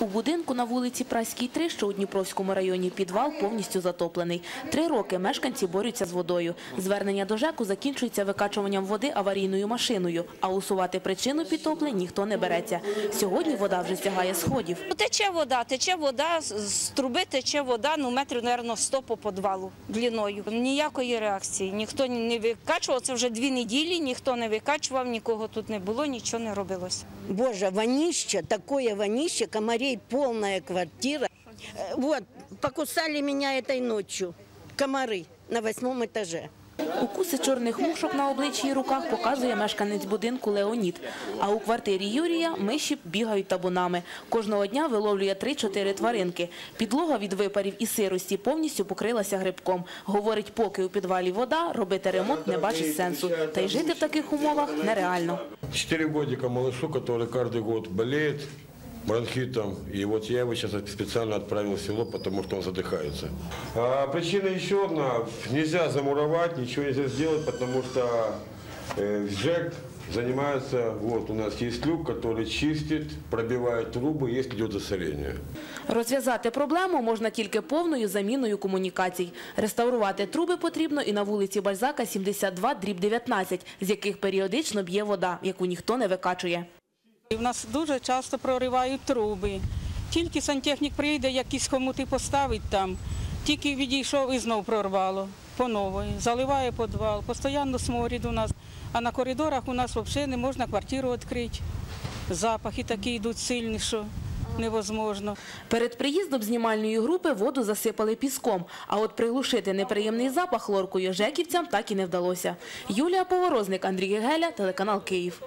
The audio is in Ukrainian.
У будинку на вулиці Праській 3, що у Дніпровському районі, підвал повністю затоплений. Три роки мешканці борються з водою. Звернення до ЖЕКу закінчується викачуванням води аварійною машиною, а усувати причину підтоплень ніхто не береться. Сьогодні вода вже сягає сходів. Ну, Тече вода, тече вода, з- труби тече вода, ну метрів, мабуть, 100 по підвалу длиною. Ніякої реакції. Ніхто не викачував, це вже дві неділі, ніхто не викачував, нікого тут не було, нічого не робилося. Боже, вонище, такое вонище, комарей полная квартира. Э, Вот, покусали меня этой ночью. Комары на восьмом этаже. Укуси чорних мушок на обличчі і руках показує мешканець будинку Леонід. А у квартирі Юрія миші бігають табунами. Кожного дня виловлює 3-4 тваринки. Підлога від випарів і сирості повністю покрилася грибком. Говорить, поки у підвалі вода, робити ремонт не бачить сенсу. Та й жити в таких умовах нереально. Четыре годика малышу, который каждый год болеет бронхитом. И вот я его сейчас специально отправил в село, потому что он задыхается. А причина еще одна. Нельзя замуровать, ничего нельзя сделать, потому что э, ЖЭК занимается, вот у нас есть люк, который чистит, пробивает трубы, если идет засорение. Розв'язати проблему можна тільки повною заміною комунікацій. Реставрувати труби потрібно і на вулиці Бальзака 72 дріб 19, з яких періодично б'є вода, яку ніхто не викачує. В нас дуже часто проривають труби. Тільки сантехнік прийде, якісь хомути поставить там, тільки відійшов і знов прорвало по нової. Заливає підвал, постійно сморід у нас. А на коридорах у нас взагалі не можна квартиру відкрити. Запахи такі йдуть сильні, що невозможно. Перед приїздом знімальної групи воду засипали піском, а от приглушити неприємний запах лоркою жеківцям так і не вдалося. Юлія Поворозник, Андрій Гегеля, телеканал Київ.